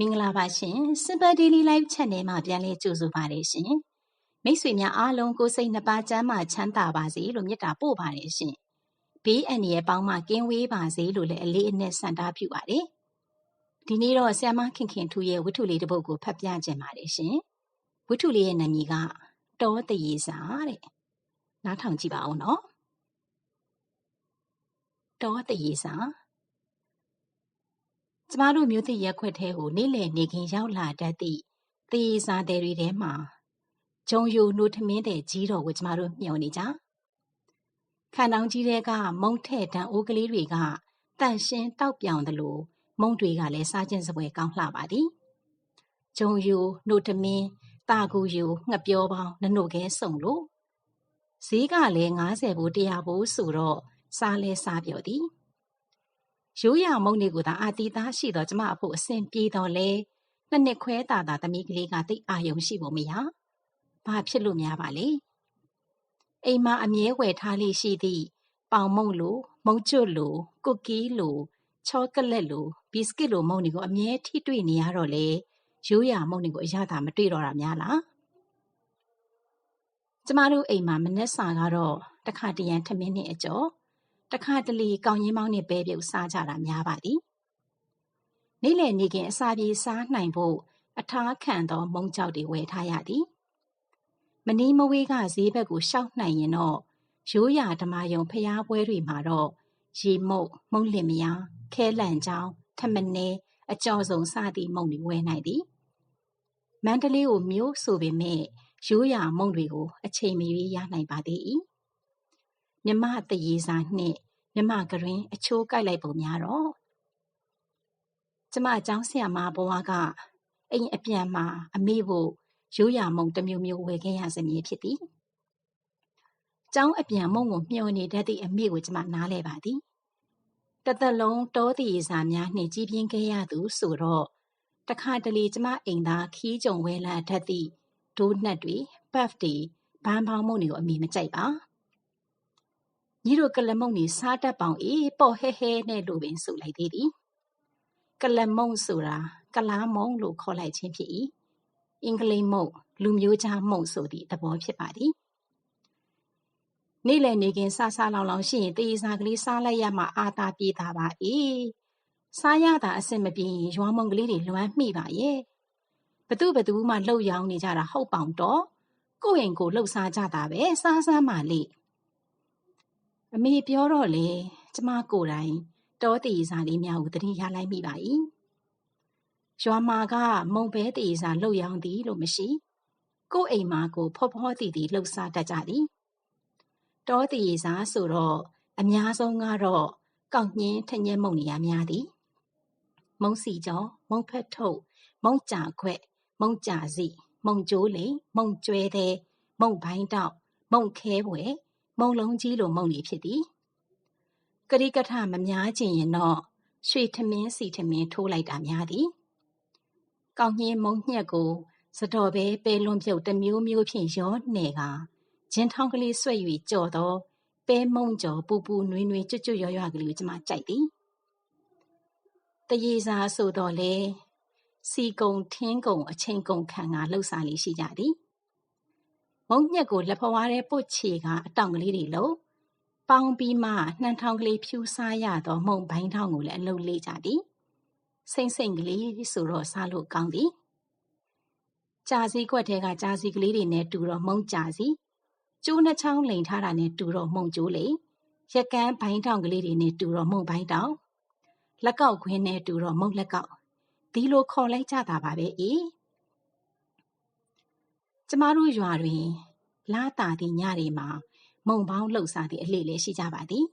မင်္ဂလာပါရှင် Super Daily Live Channel မှာပြန်လည်ကြိုဆိုပါရရှင်မိတ်ဆွေများအားလုံးကိုစိတ်နှပါကျမ်းမာချမ်းသာပါစေလို့မေတ္တာပို့ပါတယ်ရှင်ဘေးအန္တရာယ်ပေါင်းမှကင်းဝေးပါစေလို့လည်းအလေးအနက်ဆန္ဒပြုပါတယ်ဒီနေ့တော့ဆ iam ခင်ခင်ထူရဲ့ဝတ္ထုလေးတစ်ပုဒ်ကိုဖတ်ပြခြင်းပါတယ်ရှင်ဝတ္ထုလေးရဲ့နာမည်ကတောတရေစာတဲ့နားထောင်ကြည့်ပါဦးနော်တောတရေစာ ကျမတို့မြို့သစ်ရပ်ကွက်ထဲကိုနေ့လည်နေခင်းရောက်လာတတ်သည့်သရေစာသည်တွေထဲမှာဂျုံယိုနိုထမင်းတဲ့ကြီးတော်ကိုကျမတို့မျှော်နေကြခန္တောင်ကြီးတဲ့ကမုံထဲ့တန်အိုးကလေးတွေကတန့်ရှင်းတောက်ပြောင်သလိုမုံတွေကလည်းစားခြင်းစပွဲကောင်းလှပါသည်ဂျုံယိုနိုထမင်းတာကူယိုငှက်ပြောပေါင်းနနုခဲစုံလို့ဈေးကလည်း90ဘိုး100ဘိုးဆိုတော့စားလဲစားပြောသည် ရိုးရာမုန့်တွေကိုသာအာသီသားရှိသောကျမအဖို့အဆင်ပြေတော်လဲနှစ်နှစ်ခွဲသာသာသမီးကလေးကတိတ်အာယုံရှိဖို့မရဘာဖြစ်လို့များပါလဲအိမ်မှာအမြဲဝယ်ထားလေးရှိသည့်ပေါင်မုန့်လိုမုံကျွတ်လိုကုတ်ကီးလိုချောကလက်လိုဘီစကစ်လိုမုန့်တွေကိုအမြဲထိတွေ့နေရတော့လေရိုးရာမုန့်တွေကိုအရသာမတွေ့တော့တာများလားကျမတို့အိမ်မှာမနှက်စာကတော့တခါတရံထမင်းနဲ့အကျော် တခါတလေကောင်းရင်မောင်းနဲ့ပဲပြုတ်စားကြတာများပါသည်နေ့လည်နေခင်အစာပြေစားနိုင်ဖို့အထားခံသောမုံကြောက်တွေဝယ်ထားရသည်မနီးမဝေးကဈေးဘက်ကိုရှောက်နိုင်ရင်တော့ရိုးရာဓမာယုံဖျားပွဲတွေမှာတော့ရေမုတ်မုံလင်မယားခဲလန့်ချောင်းထမနေအကျော်ဆုံးစသည့်မုံတွေဝယ်နိုင်သည်မန္တလေးကိုမြို့ဆိုပေမဲ့ရိုးရာမုံတွေကိုအချိန်မရွေးရနိုင်ပါသေး၏ မြမတရေစာနှင့်မြမကရင် အချိုးကိုက်လိုက်ပုံများတော့ကျမအကြောင်းဆရာမဘဝကအိမ်အပြန်မှာအမေဖို့ရိုးရာမုံတစ်မျိုးမျိုးဝယ်ခဲ့ရစမည်ဖြစ်သည်။ကျောင်းအပြန်မုံကိုမျှော်နေတတ်သည့်အမေကိုကျမနားလဲပါသည်။တသက်လုံးတောတည်စာများနှင့်ကြီးပြင်းခဲ့ရသူဆိုတော့တခါတလေကျမအိမ်သားခီးကြုံဝဲလာတတ်သည့်ဒိုးနှက်တွေပတ်တွေဘန်းပေါင်းမုံတွေကိုအမိမကြိုက်ပါ။ ညီတို့ကလမုံနေစားတတ်ပေါင်အေးပေါ့ဟဲဟဲနဲ့လို့ပင်ဆိုလိုက်သေးသည်ကလမုံဆိုတာကလားမုံလို့ခေါ်လိုက်ခြင်းဖြစ်၏အင်္ဂလိပ်မုံလူမျိုးခြားမုံဆိုသည့်သဘောဖြစ်ပါသည်နေ့လည်နေခင်စားစားလောင်လောင်ရှိရင်တေးစားကလေးစားလိုက်ရမှအာသာပြေးတာပါအေးစားရတာအဆင်မပြေရင်ရွာမုံကလေးတွေလွမ်းမိပါရဲ့ဘသူဘသူမှလှုပ်ရောင်းနေကြတာဟုတ်ပေါင်တော့ကိုယ့်ရင်ကိုလှုပ်စားကြတာပဲစားစမ်းပါလေ အမေပြောတော့လေကျမကိုယ်တိုင်တောတည်စာလေးများကိုတတိရလိုက်မိပါ၏ရွာမာကမုံဘဲတည်စာလှုပ်ရောင်းသည်လို့မရှိကို့အိမ်မှာကိုဖောဖောတည်တည်လှုပ်ရှားတတ်ကြသည်တောတည်စာဆိုတော့အများဆုံးကတော့ကောက်ညင်းထညဲမုံနေရများသည်မုံစီကျော်မုံဖက်ထုတ်မုံကြာခွက်မုံကြာစီမုံကျိုးလေမုံကျွဲတဲ့မုံဘိုင်းတောက်မုံခဲပွဲ မုံလုံးကြီးလိုမုံနေဖြစ်သည်ကရိကထမများခြင်းရင်တော့ရွှေထမင်းစီထမင်းထိုးလိုက်တာများသည်ကောင်းညင်းမုံညက်ကိုစတော်ပဲပဲလွန်ပြုတ်တမျိုးမျိုးဖြင့်ရောနေကဂျင်းထောင်းကလေးဆွဲ၍ကြော်တော့ပဲမုံကြော်ပူပူနွေးနွေးကျွတ်ကျွတ်ရွရွကလေးကိုကျမကြိုက်သည်တရေစာဆိုတော့လေစီကုံထင်းကုံအချိန်ကုံခံကလှုပ်ရှားလေးရှိကြသည် မုံညက်ကိုလက်ဖွားတဲ့ပုတ်ချေကအတောင်ကလေးတွေလို့ပေါင်းပြီးမှနှံထောင်ကလေးဖြူစားရသောမုံဘိုင်းထောင်ကိုလည်းအလုပ်လေးကြသည်စိမ့်စိမ့်ကလေးဆိုတော့စားလို့ကောင်းသည်ကြာစီကွက်ထဲကကြာစီကလေးတွေနဲ့တူတော့မုံကြာစီကျိုးနှချောင်းလိန်ထားတာနဲ့တူတော့မုံကျိုးလေရက်ကန်းဘိုင်းထောင်ကလေးတွေနဲ့တူတော့မုံဘိုင်းတောင်လက်ကောက်ခွင်းနဲ့တူတော့မုံလက်ကောက်ဒီလိုခေါ်လိုက်ကြတာပါပဲအေး ကျမတို့ရွာတွင်လာတာသည့်ညတွေမှာ မုံပေါင်းလှုပ်ရှားသည့်အလှလည်းရှိကြပါသည်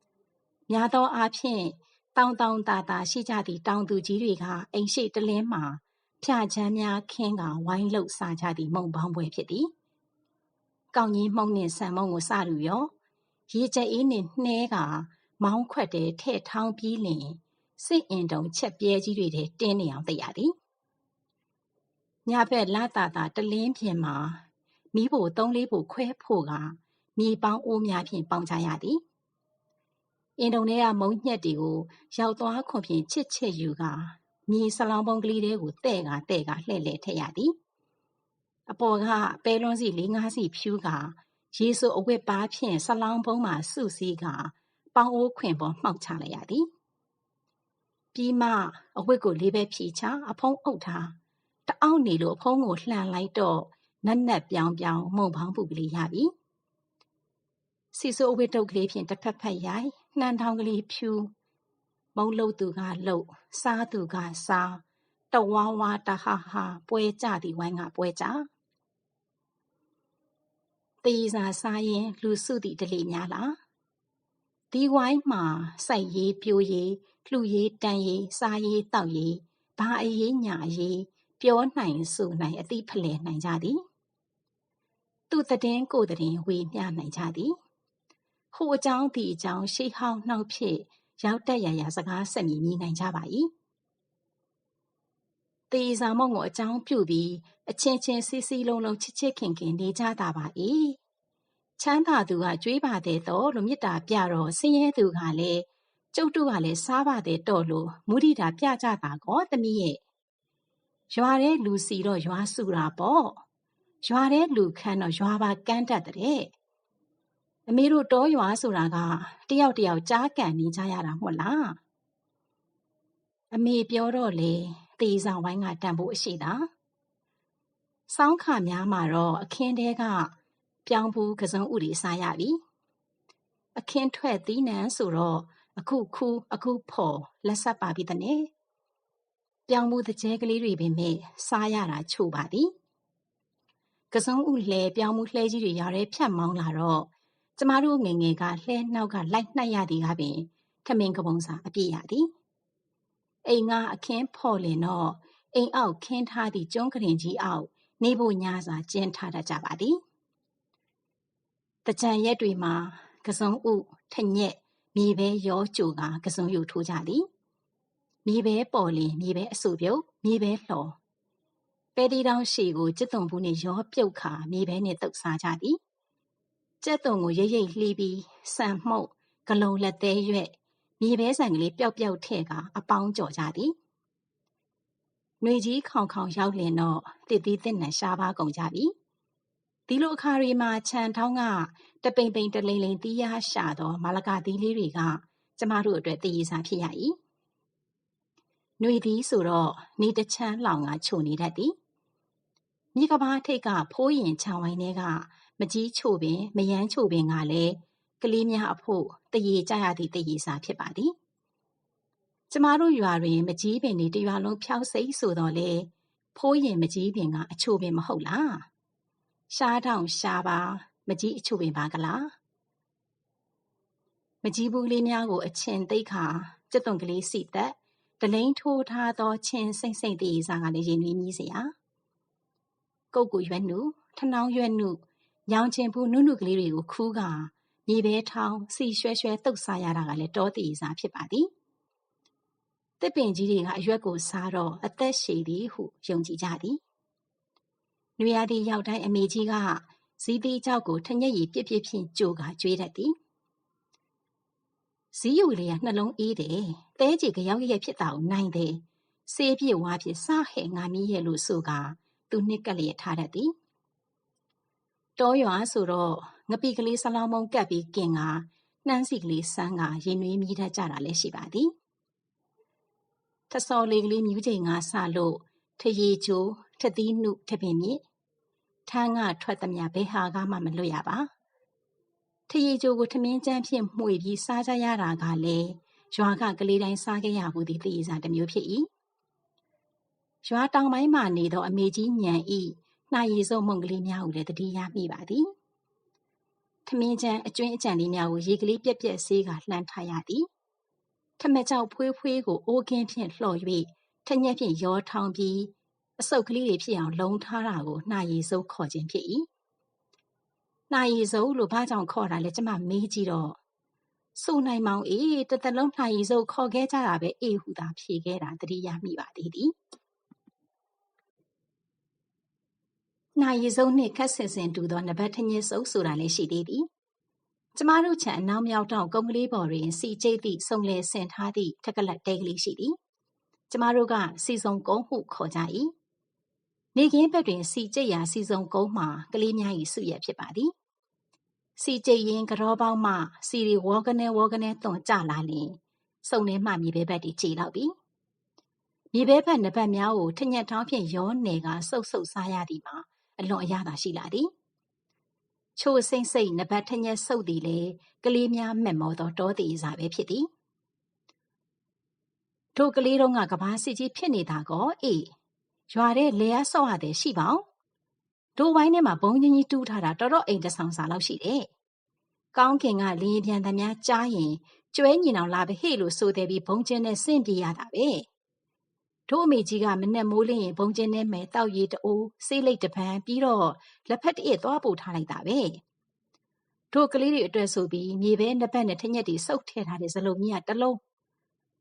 ။များသောအားဖြင့်တောင်တောင်တာတာရှိကြသည့်တောင်သူကြီးတွေကအိမ်ရှိတလင်းမှာဖြာချမ်းများခင်းကဝိုင်းလှုပ်စားကြသည့်မုံပေါင်းပွဲဖြစ်သည်။ကောင်းကြီးမှုန့်နှင့်ဆံမုံကိုစရူရောရေကြအေးနှင့်နှဲကမောင်းခွက်တဲ့ထဲ့ထောင်းပြီးလင်စစ်အင်တုံချက်ပြဲကြီးတွေထဲတင်းနေအောင်သိရသည် ညဘက်လာတာတာတလင်းပြင်မှာမီးဖိုသုံးလေးဖိုခွဲဖို့ကမြေပေါင်းအိုးများဖြင့်ပေါင်ကြရသည်အင်တုံထဲကမုံညက်တွေကိုရောက်သွားခွန်ဖြင့်ချစ်ချစ်ယူကမြေဆလောင်းပုံးကလေးတဲကိုတဲ့ကတဲ့ကလှဲ့လေထည့်ရသည်အပေါ်ကပဲလွန်းစီလေးငါးစီဖြူကရေဆိုအဝတ်ပါဖြင့်ဆလောင်းပုံးမှာစုစည်းကပေါင်းအိုးခွင်ပေါ်မှောက်ချလိုက်ရသည်ပြီးမှအဝတ်ကိုလေးပဲဖြီချအဖုံးအုပ်ထား တအောက်နေလို့အဖုံးကိုလှန်လိုက်တော့နက်နက်ပြောင်ပြောင်မုံပေါင်းပူကလေးရပြီစီဆိုအဝတ်တုပ်ကလေးဖြင့်တစ်ဖက်ဖက်ရိုက်နှမ်းထောင်းကလေးဖြူမုံလုတ်သူကလှုပ်စားသူကစားတဝါဝါတဟာဟာပွဲကြသည်ဝိုင်းကပွဲကြတေးစာစားရင် လူစုသည့်တလေများလားဒီဝိုင်းမှာစိုက်ရေးပြိုးရေးလှူရေးတန်ရေးစားရေးတောက်ရေးဘာအရေးညာရေး ပြောနိုင်ဆိုနိုင်အသိဖလှယ်နိုင်ကြသည် သူတဲ့င်းကိုတဲ့င်းဝေမျှနိုင်ကြသည်ဟိုအကြောင်းဒီအကြောင်းရှေးဟောင်းနှောက်ဖြစ်ရောက်တက်ရရစကားဆက်မြည်မိနိုင်ကြပါ၏တေးစာမုံကိုအကြောင်းပြုပြီးအချင်းချင်းစီစီလုံးလုံးချစ်ချစ်ခင်ခင်နေကြတာပါ၏ချမ်းသာသူကကြွေးပါတဲ့တော့လို့မေတ္တာပြတော့ဆင်းရဲသူကလည်းကျုပ်တို့ကလည်းစားပါတဲ့တော့လို့မုဒိတာပြကြတာကောသမီးရဲ့ ရွာတဲ့လူစီတော့ရွာစုတာပေါ့ရွာတဲ့လူခန်းတော့ရွာပါကန်းတတ်တဲ့အမေတို့တောရွာဆိုတာကတယောက်တယောက်ကြားကန်နေကြရတာမဟုတ်လားအမေပြောတော့လေတေးဆောင်ဝိုင်းကတန်ဖို့အရှိတာစောင်းခါများမှာတော့အခင်းတဲကပြောင်းဘူးကစုံဥတွေစားရပြီအခင်းထွက်သီးနှံဆိုတော့အခုခူးအခုဖော်လက်ဆက်ပါပြီတဲ့နဲ့ ပြောင်းမှုတကျဲကလေးတွေပင်မဲ့စားရတာချို့ပါသည်ကစုံဥလှဲပြောင်းမှုလှဲကြီးတွေရတဲ့ဖြတ်မောင်းလာတော့ကျမတို့ငငယ်ကလှဲနောက်ကလိုက်နှိုက်ရသည်ကပင်ထမင်းကပုံစာအပြည့်ရသည်အိမ်ကအခင်းဖော်လင်တော့အိမ်အောက်ခင်းထားသည့်ကျွန်းကရင်ကြီးအောက်နေဖို့ညစာကျင်းထားတတ်ကြပါသည်တကြံရက်တွေမှာကစုံဥထညက်မြေပဲရောကြိုကကစုံယူထိုးကြသည် မြေပဲပေါ်လင်မြေပဲအဆူပြုတ်မြေပဲလှော်ပဲတီတောင်ရှီကိုကျစ်တုံဘူးနဲ့ရောပြုတ်ခါမြေပဲနဲ့တုပ်စားကြသည်ကျက်တုံကိုရိပ်ရိပ်လှီးပြီးဆန်မှုတ်ဂလုံလက်သေးရွက်မြေပဲဆန်ကလေးပျောက်ပျောက်ထဲ့ကအပေါင်းကြော်ကြသည်။နှွေကြီးခေါင်ခေါင်ရောက်လင်တော့တစ်သီးတစ်နံရှားပါကုန်ကြပြီ။ဒီလိုအခါတွေမှာခြံထောင်းကတပိန်ပိန်တလိန်လိန်တီးရရှာသောမာလကာသီးလေးတွေကကျမတို့အတွက်တည်ရစာဖြစ်ရ၏။ နှွေသည်ဆိုတော့နေတချမ်းလောင်ကချိုနေတတ်သည်။မြေကဘာထိတ်ကဖိုးရင်ချောင်းဝိုင်းထဲကမကြီးချိုပင်မယမ်းချိုပင်ကလည်းကလေးများအဖို့တရေကြရသည့်တရေစာဖြစ်ပါသည်ကျမတို့ရွာတွင်မကြီးပင်တွေတရွာလုံးဖြောက်စိတ်ဆိုတော့လေဖိုးရင်မကြီးပင်ကအချိုပင်မဟုတ်လားရှားတောင်ရှားပါမကြီးအချိုပင်ပါကလားမကြီးဘူးလေးများကိုအချင်းသိခါကြက်သွန်ကလေးစီသက် တလိန်ထိုးထားသောချင်းစိမ့်စိမ့်တည်စားကလည်းရင်နွေးမြည်စရာကုတ်ကူရွက်နုထနောင်းရွက်နုညောင်ချင်ဘူးနုနုကလေးတွေကိုခူးကမြေပဲထောင်းစီရွှဲရွှဲတုပ်စားရတာကလည်းတောတည်စားဖြစ်ပါသည်တစ်ပင်ကြီးတွေကအရွက်ကိုစားတော့အသက်ရှည်သည်ဟုယုံကြည်ကြသည်နွေရာသီရောက်တိုင်းအမေကြီးကဇီးသေးကြောက်ကိုထညက်ရည်ပြစ်ပြစ်ဖြင့်ကြိုကကျွေးတတ်သည် ဇီးယူလေးကနှလုံးအေးတယ်တဲကြီးကြောက်ရဲ့ဖြစ်တာကိုနိုင်တယ်ဆေးပြည့်ဝါဖြစ်စားဟဲ့ငါမီးရဲ့လို့ဆိုကသူနှစ်ကလေးထားတတ်သည်တောရွာဆိုတော့ငပိကလေးဆလောင်းမုံကပ်ပြီးကင်ကနှမ်းစီကလေးဆန်းကရင်နွေးမြည်တတ်ကြတာလည်းရှိပါသည်ထစော်လေးကလေးမြူးချိန်ကဆလို့ထရေချိုးထသီးနှုထပင်မြစ်ထန်းကထွက်သမျှဘယ်ဟာကမှမလွတ်ရပါ ထရေချိုးကိုထမင်းကျန်းဖြင့်မှွေပြီးစားကြရတာကလည်းရွာကကလေးတိုင်းစားခဲ့ရဘူးသည်တည်စားတစ်မျိုးဖြစ်၏ရွာတောင်ပိုင်းမှနေသော အမေကြီးညံဤနှာရည်စုံမုံကလေးများကိုလည်းတတိယမိပါသည်ထမင်းချမ်းအကျွင်းအကြံလေးများကိုရေကလေးပြက်ပြက်ဆေးကလှမ်းထားရသည်ထမကြောက်ဖွေးဖွေးကိုအိုးကင်းဖြင့်လှော်၍ထညက်ဖြင့်ရောထောင်းပြီးအဆုပ်ကလေးတွေဖြစ်အောင်လုံထားတာကိုနှာရည်စုပ်ခေါ်ခြင်းဖြစ်၏ နှာရည်စုပ်လို့ဘာကြောင့်ခေါ်တာလဲကျမမေးကြည့်တော့ဆိုနိုင်မောင်အေးတသက်လုံးနှာရည်စုပ်ခေါ်ခဲ့ကြတာပဲအေးဟူသာဖြေခဲ့တာတတိယမိပါသေးသည်နှာရည်စုပ်နှင့်ခက်ဆင်ဆင်တူသောနဘတ်ထညစ်စုပ်ဆိုတာလည်းရှိသေးသည်ကျမတို့ခြံအနောက်မြောက်တောင်ကုန်းကလေးပေါ်တွင်စီကျိတ်သည့်စုံလည်ဆင်ထားသည့်ထက်ကလတ်တဲကလေးရှိသည်ကျမတို့ကစီစုံကုန်းဟုခေါ်ကြ၏နေကင်းဘက်တွင်စီကျိတ်ရာစီစုံကုန်းမှာကလေးများ၏စုရဖြစ်ပါသည် စီကျိတ်ရင်ကြောပေါင်းမှစီရီဝေါကနေဝေါကနေသွန်ကြလာလျင်စုံထဲမှမြေပဲဘက်တီကြည်လောက်ပြီမြေပဲဘက်နှစ်ဘက်များကိုထညက်ထောင်းဖြင့်ရောနေကဆုပ်ဆုပ်စားရသည်မှာအလွန်အရသာရှိလာသည်ချိုစိမ့်စိမ့်နဘတ်ထညက်ဆုပ်သည်လေကလေးများမက်မောသောတောတည်စာပဲဖြစ်သည်တို့ကလေးတို့ကကဘာစစ်ကြီးဖြစ်နေတာကောအေးရွာတဲ့လေယာဆော့ရတဲ့ရှိပါအောင် တို့ဝိုင်းထဲမှာဘုံကြီးကြီးတူးထားတာတော်တော်အိမ်တဆောင်စာလောက်ရှိတယ်ကောင်းခင်ကလင်းပြန်သမျှကြားရင်ကျွဲညီနောင်လာပဲဟေ့လို့ဆိုတဲ့ပြီးဘုံကျင်းနဲ့ဆင့်ပြေးရတာပဲတို့အမေကြီးကမနဲ့မိုးလင်းရင်ဘုံကျင်းနဲ့မယ်တောက်ရည်တိုးဆေးလိတ်တပန်းပြီးတော့လက်ဖက်တည်းသွားပို့ထားလိုက်တာပဲတို့ကလေးတွေအတွက်ဆိုပြီးမြေပဲနှစ်ပတ်နဲ့ထညက်တွေစုပ်ထည့်ထားတဲ့ဇလုံးကြီးကတလုံး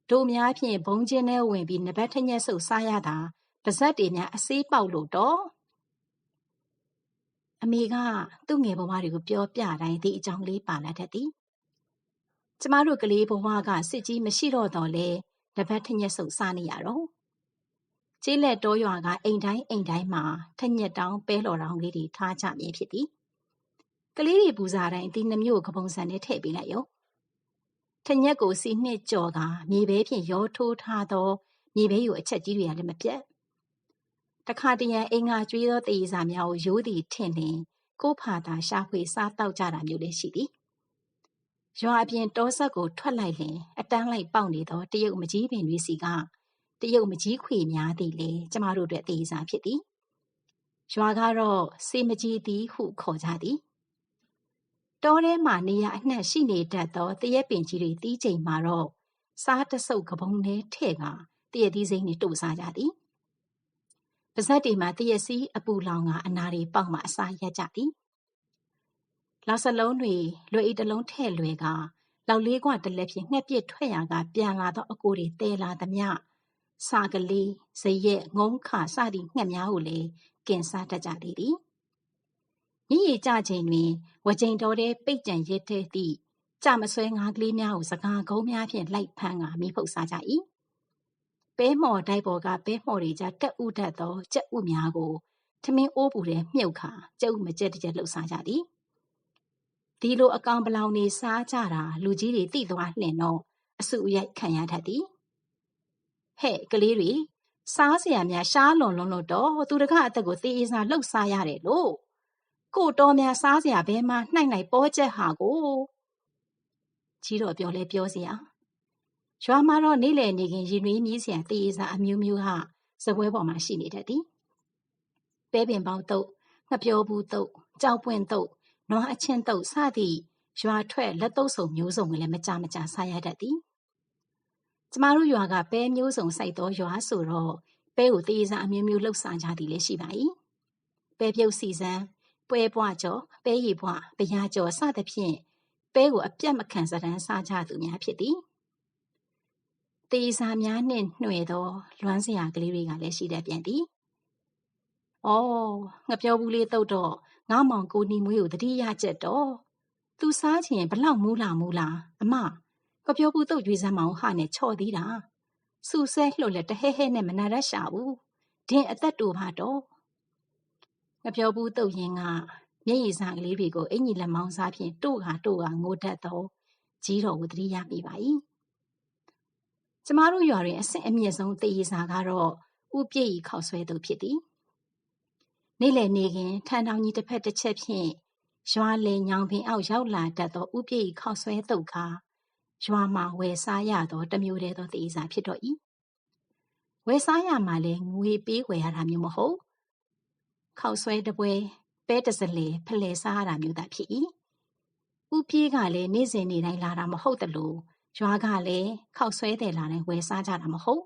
တို့များဖြင့်ဘုံကျင်းထဲဝင်ပြီးနှစ်ပတ်ထညက်စုပ်စားရတာပါဇက်တွေများအစေးပေါက်လို့တော့ အမေကသူ့ငယ်ဘဝတွေကိုပြောပြတိုင်းဒီအကြောင်းလေးပါလာတတ်သည်ကျမတို့ကလေးဘဝကစစ်ကြီးမရှိတော့တော့လေတပတ်ထညက်စုပ်စားနေရတော့ကျေးလက်တောရွာကအိမ်တိုင်းအိမ်တိုင်းမှာထညက်တောင်းပဲလော်တောင်းလေးတွေထားကြမြင်ဖြစ်သည်ကလေးတွေပူဇာတိုင်းဒီနှမျိုးကပုံစံနဲ့ထည့်ပေးလိုက်ရောထညက်ကိုစီနှစ်ကြော်ကမြေပဲဖြင့်ရောထိုးထားသောမြေပဲယူအချက်ကြီးတွေကလည်းမပြတ် တခါတရံအင်္ဂါကျွေးသောတည်စာများကိုရိုးသည်ထင်လင်ကိုဖာသာရှာဖွေစားတောက်ကြတာမျိုးလည်းရှိသည်ရွာအပြင်တောဆက်ကိုထွက်လိုက်လင်အတန်းလိုက်ပေါက်နေသောတရုတ်မကြီးပင်တွေစီကတရုတ်မကြီးခွေများသည်လေကျမတို့အတွက်တည်စာဖြစ်သည်ရွာကတော့စေမကြီးသည်ဟုခေါ်ကြသည်တောထဲမှာနေရအနှံ့ရှိနေတတ်သောတရက်ပင်ကြီးတွေတီးချိန်မှာတော့စားတဆုပ်ကပုံနဲ့ထဲ့ကတရက်သီးစိမ့်နဲ့တို့စားကြသည် ပါဇက်တွေမှာတရက်စီးအပူလောင်ကအနာတွေပေါက်မှအစာရက်ကြသည်လောက်စလုံးတွေလွယ်ဤတလုံးထဲ့လွယ်ကလောက်လေးကွာတလက်ဖြင့်ငှက်ပြစ်ထွက်ရာကပြန်လာသောအကိုတွေတဲလာသမျှစာကလေးဇရက်ငုံခစသည့်ငှက်များကိုလည်းကင်စားတတ်ကြလေသည်ညည်ရကြချိန်တွင်ဝကြိန်တော်တဲ့ပိတ်ကြံရစ်တဲ့သည့်ကြမဆွဲငါးကလေးများကိုစကားကုန်းများဖြင့်လိုက်ဖမ်းကမိဖုတ်စားကြ၏ ပဲမော်တိုက်ပေါ်ကပဲမော်တွေကြားတက်ဥတတ်သောကြက်ဥများကိုထမင်းအိုးပူတဲ့မြုပ်ခါကြက်ဥမကြက်တကြက်လှုပ်ရှားကြသည်ဒီလိုအကောင်ပလောင်နေစားကြတာလူကြီးတွေသိသွားနှင်တော့အဆူအယိုက်ခံရတတ်သည်ဟဲ့ကလေးတွေစားစရာများရှားလွန်လွန်လို့တော့သူတကအသက်ကိုသေအေးစားလှုပ်ရှားရတယ်လို့ကိုတော်များစားစရာဘဲမှနှိုက်နှိုက်ပေါ်ချက်ဟာကိုကြီးတော်ပြောလဲပြောစရာ ရွာမှာတော့နေ့လယ်နေခင်ရင်နွေးမြည်စံတည်ရစာအမျိုးမျိုးဟစပွဲပေါ်မှာရှိနေတတ်သည်ပဲပင်ပေါင်းတုပ်ငပြောဘူးတုပ်ကြောက်ပွင့်တုပ်နွားအချင်းတုပ်စသည့်ရွာထွက်လက်တုပ်စုံမျိုးစုံကလည်းမကြမကြဆာရတတ်သည်ကျမတို့ရွာကပဲမျိုးစုံစိုက်သောရွာဆိုတော့ပဲကိုတည်စားအမျိုးမျိုးလှုပ်ဆောင်ကြသည်လည်းရှိပါ၏ပဲပြုတ်စီစံပွဲပွားကြောပဲရီပွားပရာကြောစသဖြင့်ပဲကိုအပြတ်မခံစတန်းစားကြသူများဖြစ်သည် တေးစားများနှင့်နှွယ်သော လွမ်းစရာကလေးတွေကလည်းရှိတတ်ပြန်သည်။အော်ငါပြောဘူးလေးတုတ်တော့ငါမောင်ကိုနီမွေးကိုတတိယချက်တော့သူစားချင်ဘလောက်မူးလာမူးလာအမကပြောဘူးတုတ်ကြွေးစမ်းမအောင်ဟာနဲ့ချော့သေးတာစူဆဲလှုပ်လက်တဟဲဟဲနဲ့မနာရရှာဘူးဒင်းအသက်တူပါတော့ငါပြောဘူးတုတ်ရင်ကမျက်ရည်စာကလေးတွေကိုအင်ကြီးလက်မောင်းစားဖြင့်တို့ဟာတို့ဟာငိုတတ်တော့ကြီးတော်ကိုတတိယမိပါ၏ ကျမတို့ရွာတွင်အဆင့်အမြင့်ဆုံးတည်ရစာကတော့ဥပြည့်ဤခောက်ဆွဲသူဖြစ်သည်နေ့လည်နေခင်ထန်တောင်ကြီးတစ်ဖက်တစ်ချက်ဖြင့်ရွာလေညောင်ပင်အောက်ရောက်လာတတ်သောဥပြည့်ဤခောက်ဆွဲတုတ်ကားရွာမှာဝယ်စားရသောတမျိုးတည်းသောတည်ရစာဖြစ်တော့၏ဝယ်စားရမှာလဲငွေပေးဝယ်ရတာမျိုးမဟုတ်ခောက်ဆွဲတပွဲပဲတစလေဖလဲစားရတာမျိုးသာဖြစ်၏ဥပြေးကလည်းနေ့စဉ်နေ့တိုင်းလာတာမဟုတ်တလို့ ရွာကလည်းခောက်ဆွဲတယ်လာတိုင်းဝယ်စားကြတာမဟုတ်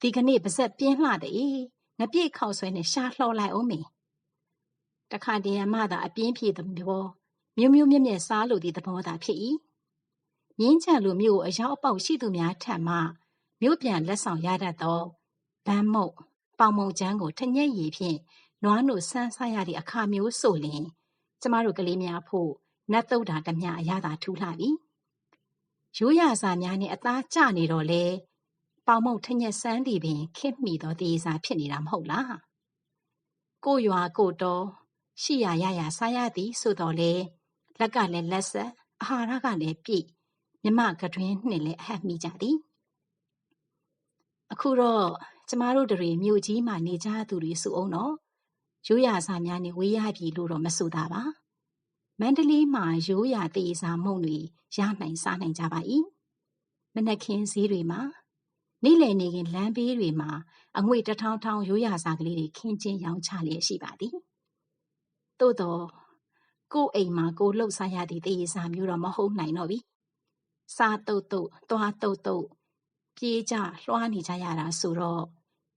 ဒီကနေ့ပါဇက်ပြင်းလှတဲ့ငပြည့်ခောက်ဆွဲနဲ့ရှားလှော်လိုက်အောင်မေတခါတည်းမှသာအပြင်းပြေသဘောမြို့မြို့မြက်မြက်စားလို့ဒီသဘောသာဖြစ်၏မြင်းချံလိုမြို့အရောက်အပေါက်ရှိသူများထံမှမြို့ပြန်လက်ဆောင်ရတတ်သောဗန်းမုတ်ပေါင်မုံချမ်းကိုထညက်ရည်ဖြင့်နွားနို့ဆန်းစားရသည့်အခါမျိုးဆိုလျင်ကျမတို့ကလေးများဖို့ နတ်တုတ်တာတမျှအရသာထူးလှပြီရိုးရစာများနဲ့အသားကျနေတော့လေပေါင်မုံထညက်စမ်းသည်ပင်ခစ်မိသောတည်စာဖြစ်နေတာမဟုတ်လားကိုရွာကိုတော်ရှိရရရစားရသည်ဆိုတော့လေလက်ကလည်းလက်ဆက်အာဟာရကလည်းပြည့်မြမကတွင်နှင့်လည်းအဟက်မိကြသည်အခုတော့ကျမတို့တွေမြို့ကြီးမှာနေကြသူတွေစုအောင်တော့ရိုးရာစာများနဲ့ဝေးရပြီလို့တော့မဆိုတာပါ မန္တလေးမှာရိုးရာတည်စာမုံတွေရနိုင်စားနိုင်ကြပါ၏မနက်ခင်းဈေးတွေမှာနေ့လည်နေခင်လမ်းဘေးတွေမှာအငွေတထောင်ထောင်ရိုးရာစာကလေးတွေခင်းချင်းရောင်းချလျက်ရှိပါသည်သို့တော့ကို့အိမ်မှာကိုလှုပ်ရှားရသည့်တည်စာမျိုးတော့မဟုတ်နိုင်တော့ပြီစားတုတ်တုတ်သွားတုတ်တုတ်ပြေးကြလွှားနေကြရတာဆိုတော့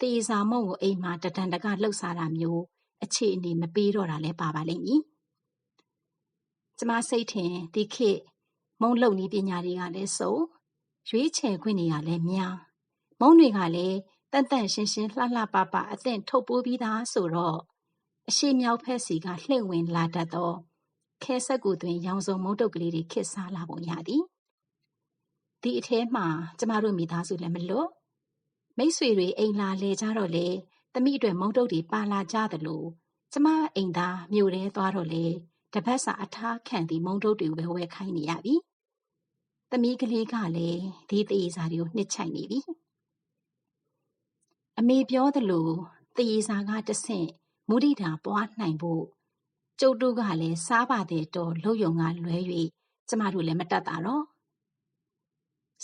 တေစာမုံကိုအိမ်မှာတတန်တကလှုပ်ရှားတာမျိုးအခြေအနေမပေးတော့တာလည်းပါပါလိမ့်မည် ကျမစိတ်ထင်ဒီခေတ်မုံလုံနီးပညာတွေကလည်းစုံရွေးချယ်ခွင့်တွေကလည်းများမုံတွေကလည်းတန်တန့်ရှင်းရှင်းလှလှပပအသင့်ထုတ်ပိုးပြီးသားဆိုတော့အရှိမြောက်ဖက်စီကလှည့်ဝင်လာတတ်သောခဲဆက်ကူတွင် ရောင်စုံမုံတုပ်ကလေးတွေခစ်စားလာပုံရသည်ဒီအထဲမှာကျမတို့မိသားစုလည်းမလွတ်မိတ်ဆွေတွေအိမ်လာလဲကြတော့လေသမီးအတွက်မုံတုပ်တွေပါလာကြသလိုကျမအိမ်သားမြို့ထဲသွားတော့လေ တပတ်စာအထားခံသည့်မုံတုပ်တွေဝယ်ဝယ်ခိုင်းနေရပြီသမီးကလေးကလည်းဒီတည်စာတွေကိုနှစ်ချိုက်နေပြီအမေပြောသလိုတည်စာကတဆင့်မုဒိတာပွားနိုင်ဖို့ကျုပ်တို့ကလည်းစားပါတဲ့တော်လှုပ်ယုံကလွဲ၍ကျမတို့လည်းမတတ်တာတော့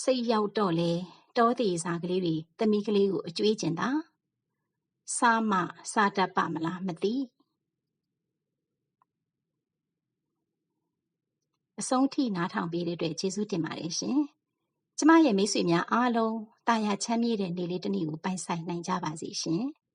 စိတ်ရောက်တော့လေတောသေးစားကလေးတွေတမီးကလေးကိုအကျွေးကျင်တာစားမစားတတ်ပါမလားမသိ အဆုံးထိနားထောင်ပေးတဲ့အတွက်ကျေးဇူးတင်ပါတယ်ရှင်ကျမရဲ့မိတ်ဆွေများအားလုံးတာယာချမ်းမြေ့တဲ့နေ့လေးတစ်နေ့ကိုပိုင်ဆိုင်နိုင်ကြပါစေရှင်။